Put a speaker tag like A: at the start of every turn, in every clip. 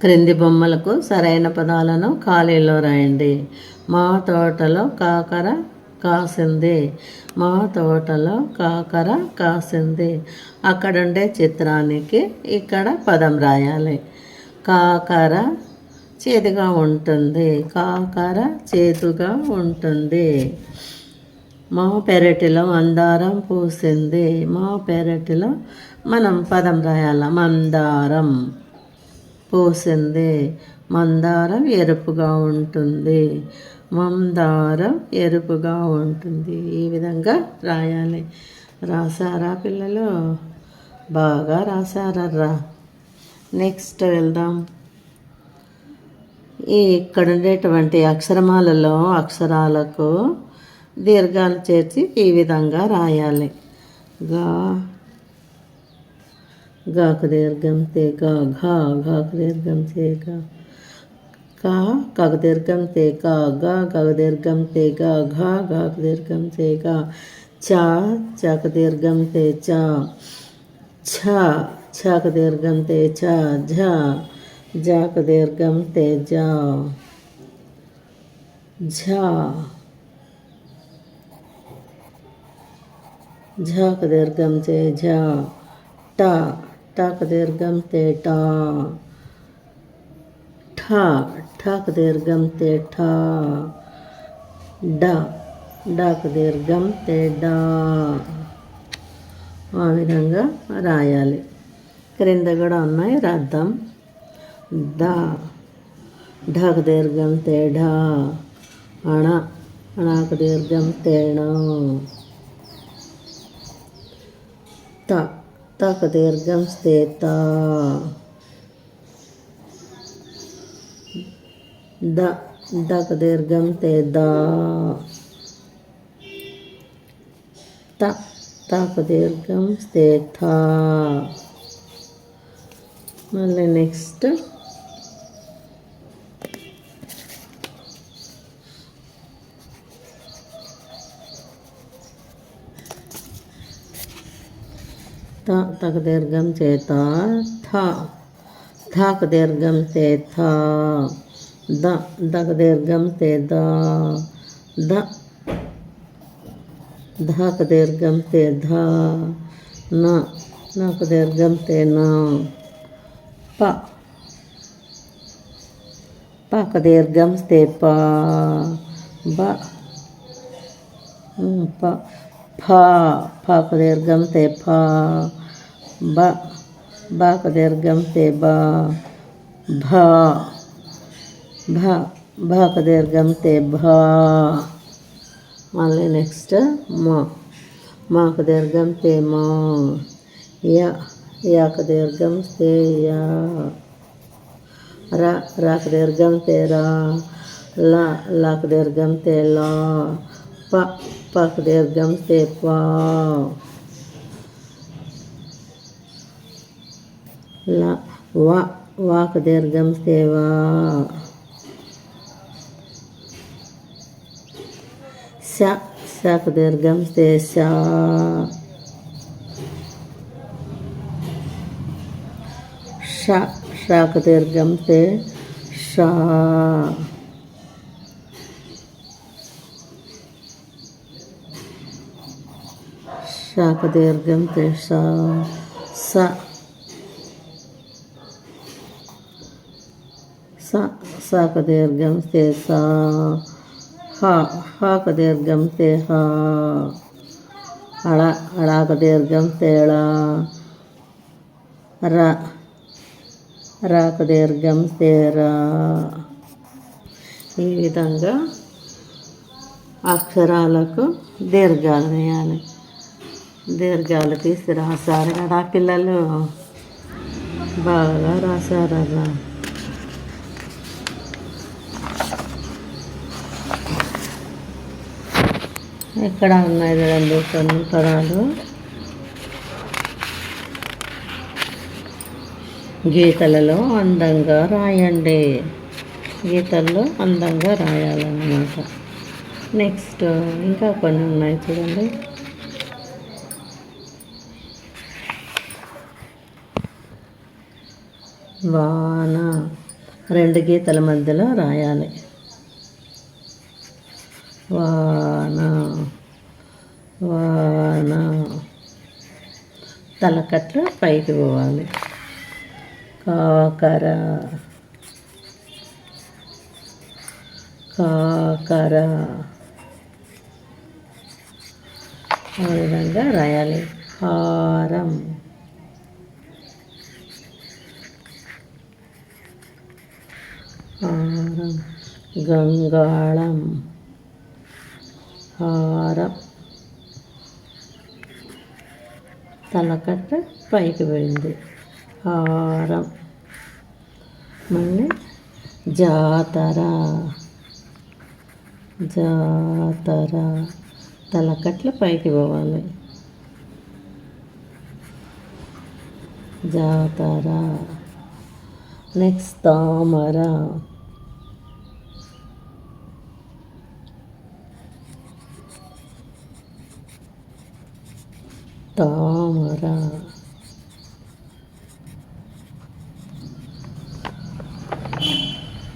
A: క్రింది బొమ్మలకు సరైన పదాలను ఖాళీలో రాయండి. మా తోటలో కాకర కాసింది. మా తోటలో కాకర కాసింది. అక్కడుండే చిత్రానికి ఇక్కడ పదం రాయాలి. కాకర చేదుగా ఉంటుంది. కాకర చేదుగా ఉంటుంది. మా పెరటిలో మందారం పూసింది. మా పెరటిలో మనం పదం రాయాల? మందారం. పూసింది. మందారం ఎరుపుగా ఉంటుంది. మందారం ఎరుపుగా ఉంటుంది. ఈ విధంగా రాయాలి. రాసారా పిల్లలు? బాగా రాసారా నెక్స్ట్ వెళ్దాం. ఈ ఇక్కడ ఉండేటువంటి అక్షరమాలలో అక్షరాలకు దీర్ఘాలు చేర్చి ఈ విధంగా రాయాలి. గా గాకు దీర్ఘం తే గా ఘా ఘాకు దీర్ఘం తే గా కా కకు దీర్ఘం తే కా గా కకు దీర్ఘం తే గా ఘా ఘాకు దీర్ఘం తే గా చా చాకు దీర్ఘం తే చా ఛ ఛకు దీర్ఘం తే ఛ ఝ జాకు దీర్ఘం తే జా ఝా ఝాక దీర్ఘం చే ఝా టా టాక దీర్ఘం తే ఠా ఠాక దీర్ఘం తేఠా డాక దీర్ఘం తేడా ఆ విధంగా రాయాలి క్రింద కూడా ఉన్నాయి రాద్దాం ద ఢాక దీర్ఘం తేడా అణ అణాక దీర్ఘం తేణ త తక దీర్ఘం స్థేత ద దక దీర్ఘం తే దా త తక దీర్ఘం స్థేత మళ్ళీ నెక్స్ట్ త తక దీర్ఘం చేత థ థాక దీర్ఘం తే థ ద దక దీర్ఘం తే ద ద ధాక దీర్ఘం తే ధ న నక దీర్ఘం తే న ప పక దీర్ఘం తే ప బ ఉమ్, ప ఫ ఫక దీర్ఘం తే ఫ బ బాకు దీర్ఘం తే బా భ భ భాక దీర్ఘం తే భా. మళ్ళీ నెక్స్ట్ మా మాకు దీర్ఘం తే మా యా యాక దీర్ఘం తే యా రా రాకు దీర్ఘం తే రా లా లాక దీర్ఘం తే లా ప పక దీర్ఘం తే పా లా వా వాక దీర్ఘం తే వా శ శక దీర్ఘం తే శా ష షాక దీర్ఘం తే షా దీర్ఘం స స దీర్ఘం తే సా హ దీర్ఘం తే హా అడ అడాక దీర్ఘం తేళ ర రాకదీర్ఘం తేరా ఈ విధంగా అక్షరాలకు దీర్ఘాలు వేయాలి దీర్ఘాలు తీసి రాశారు కదా పిల్లలు. బాగా రాశారరా ఇక్కడ ఉన్నాయి చూడండి కొన్ని పదాలు. గీతలలో అందంగా రాయండి. గీతల్లో అందంగా రాయాలన్నమాట. నెక్స్ట్ ఇంకా కొన్ని ఉన్నాయి చూడండి. వాన. రెండు గీతల మధ్యలో రాయాలి. వాన. వాన. తలకట్ల పైకి పోవాలి. కాకర. కాకర. ఆ విధంగా రాయాలి. హారం. హారం గంగాళం హారం తలకట్ట పైకి పోయింది హారం. మళ్ళీ జాతర. జాతర. తలకట్ల పైకి పోవాలి. జాతర. నెక్స్ట్ తామర. తామర.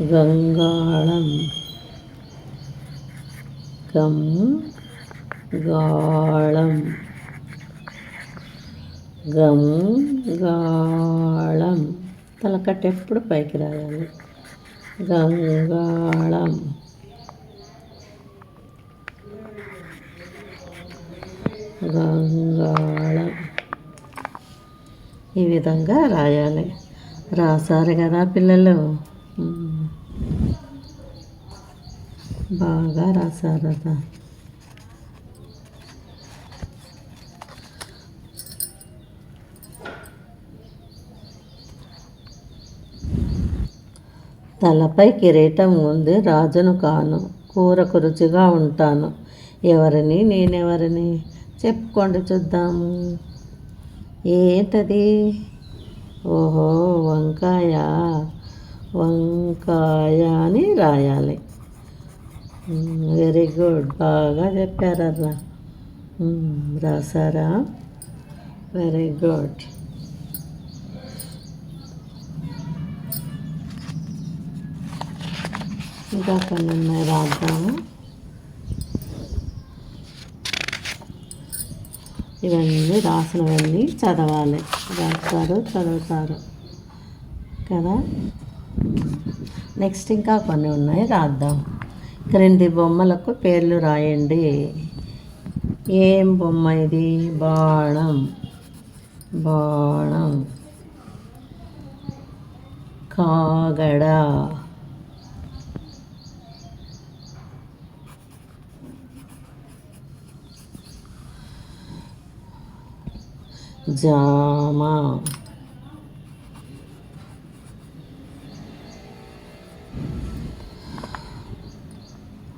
A: గంగాళం గం గాళం గం గాళం. తలకట్ట ఎప్పుడు పైకి రాయాలి. గంగాళం. గంగాళం ఈ విధంగా రాయాలి. రాశారు కదా పిల్లలు. బాగా రాశారు కదా. తలపై కిరీటం ఉంది. రాజును కాను. కూరకు రుచిగా ఉంటాను. ఎవరిని? నేనెవరిని? చెప్పుకోండి చూద్దాము. ఏంటది ఓహో వంకాయ. వంకాయ అని రాయాలి. Very good. బాగా చెప్పారర్రా. రాసారా? Very good. ఇంకా కొన్ని ఉన్నాయి రాద్దాము. ఇవన్నీ రాసినవన్నీ చదవాలి. రాస్తారు చదువుతారు. కదా? నెక్స్ట్ ఇంకా కొన్ని ఉన్నాయి రాద్దాం. క్రింది బొమ్మలకు పేర్లు రాయండి. ఏం బొమ్మ ఇది? బాణం. బాణం. కాగడ. జామ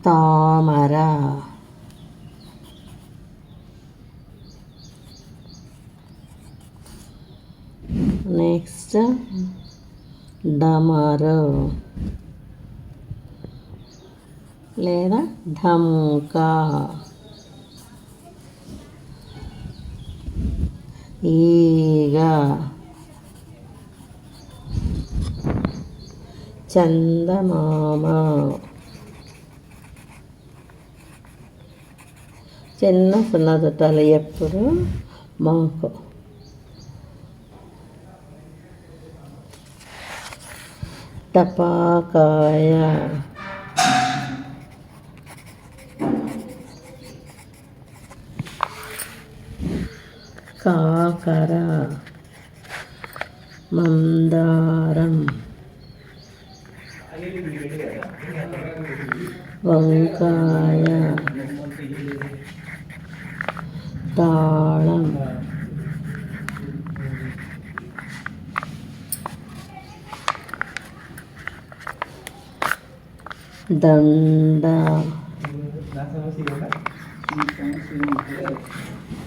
A: తామర నెక్స్ట్ డమరు లేదా ఢంకా ఈగ. చందమామ. చిన్న సున్న ఎప్పుడు? మాకు. టపాకాయ. കാക്കര മന്ദാരം വങ്കായ താളം ദണ്ഡ